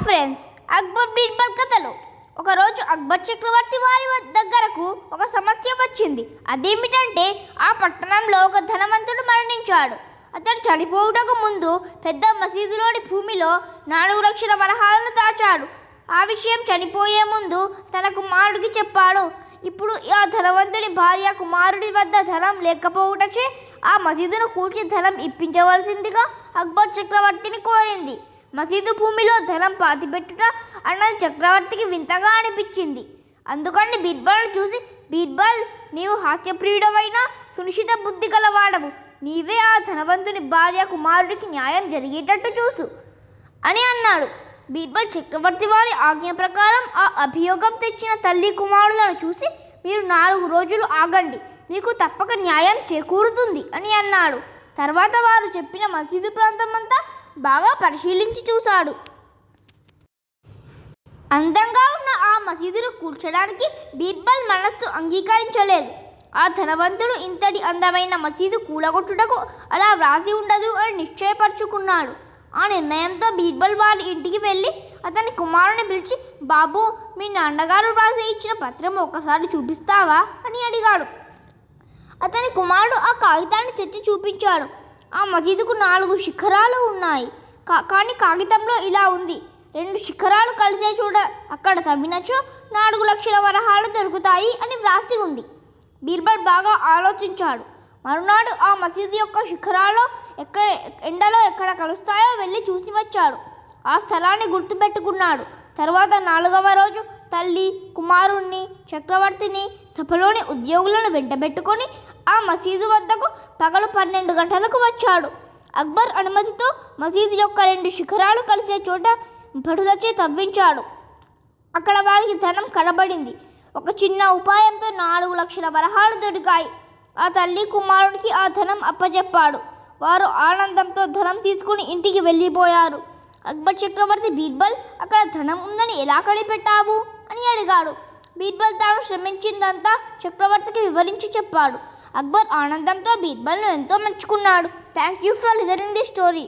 Friends Akbar Birbal కథలు. ఒకరోజు అక్బర్ చక్రవర్తి వారి దగ్గరకు ఒక సమస్య వచ్చింది. అదేమిటంటే ఆ పట్టణంలో ఒక ధనవంతుడు మరణించాడు. అతడు చనిపోవుటకు ముందు పెద్ద మసీదులోని భూమిలో నాలుగు లక్షల వరహాలను దాచాడు. ఆ విషయం చనిపోయే ముందు తన కుమారుడికి చెప్పాడు. ఇప్పుడు ఆ ధనవంతుని భార్య కుమారుడి వద్ద ధనం లేకపోవుటచే ఆ మసీదును కూర్చి ధనం ఇప్పించవలసిందిగా అక్బర్ చక్రవర్తిని కోరింది. మసీదు భూమిలో ధనం పాతిపెట్టుట అన్నది చక్రవర్తికి వింతగా అనిపించింది. అందుకని బీర్బల్ను చూసి బీర్బల్ నీవు హాస్యప్రియుడవైన? సునిశ్చిత బుద్ధి గలవాడవు. నీవే ఆ ధనవంతుని భార్య కుమారుడికి న్యాయం జరిగేటట్టు చూసు అని అన్నాడు. బీర్బల్ చక్రవర్తి వారి ఆజ్ఞ ప్రకారం ఆ అభియోగం తెచ్చిన తల్లి కుమారులను చూసి మీరు నాలుగు రోజులు ఆగండి. మీకు తప్పక న్యాయం చేకూరుతుంది అని అన్నాడు. తర్వాత వారు చెప్పిన మసీదు ప్రాంతమంతా బాగా పరిశీలించి చూశాడు. అందంగా ఉన్న ఆ మసీదును కూర్చడానికి బీర్బల్ మనస్సు అంగీకరించలేదు. ఆ ధనవంతుడు ఇంతటి అందమైన మసీదు కూలగొట్టుటకు అలా వ్రాసి ఉండదు అని నిశ్చయపరుచుకున్నాడు. ఆ నిర్ణయంతో బీర్బల్ వాళ్ళ ఇంటికి వెళ్ళి అతని కుమారుని పిలిచి బాబు మీ నాన్నగారు వ్రాసి ఇచ్చిన పత్రం ఒకసారి చూపిస్తావా? అని అడిగాడు. అతని కుమారుడు ఆ కాగితాన్ని తెచ్చి చూపించాడు. ఆ మసీదుకు నాలుగు శిఖరాలు ఉన్నాయి. కా- కానీ కాగితంలో ఇలా ఉంది. రెండు శిఖరాలు కలిసే చూడ అక్కడ తవ్వినచో నాలుగు లక్షల వరహాలు దొరుకుతాయి అని వ్రాసి ఉంది. బీర్బల్ బాగా ఆలోచించాడు. మరునాడు ఆ మసీదు యొక్క శిఖరాలు ఎక్కడ ఎండలో ఎక్కడ కలుస్తాయో వెళ్ళి చూసి వచ్చాడు. ఆ స్థలాన్ని గుర్తుపెట్టుకున్నాడు. తర్వాత నాలుగవ రోజు తల్లి కుమారుణ్ణి చక్రవర్తిని సభలోని ఉద్యోగులను వెంటబెట్టుకొని ఆ మసీదు వద్దకు పగలు పన్నెండు గంటలకు వచ్చాడు. అక్బర్ అనుమతితో మసీదు యొక్క రెండు శిఖరాలు కలిసే చోట బడుదచే తవ్వించాడు. అక్కడ వారికి ధనం కనబడింది. ఒక చిన్న ఉపాయంతో నాలుగు లక్షల వరహాలు దొరికాయి. ఆ తల్లి కుమారుడికి ఆ ధనం అప్పచెప్పాడు వారు ఆనందంతో ధనం తీసుకుని ఇంటికి వెళ్ళిపోయారు. అక్బర్ చక్రవర్తి బీర్బల్ అక్కడ ధనం ఉందని ఎలా కనిపెట్టావు? అని అడిగాడు. బీర్బల్ తాను శ్రమించిందంతా చక్రవర్తికి వివరించి చెప్పాడు. అక్బర్ ఆనందంతో బీర్బల్ను ఎంతో మెచ్చుకున్నాడు. Thank you for listening the story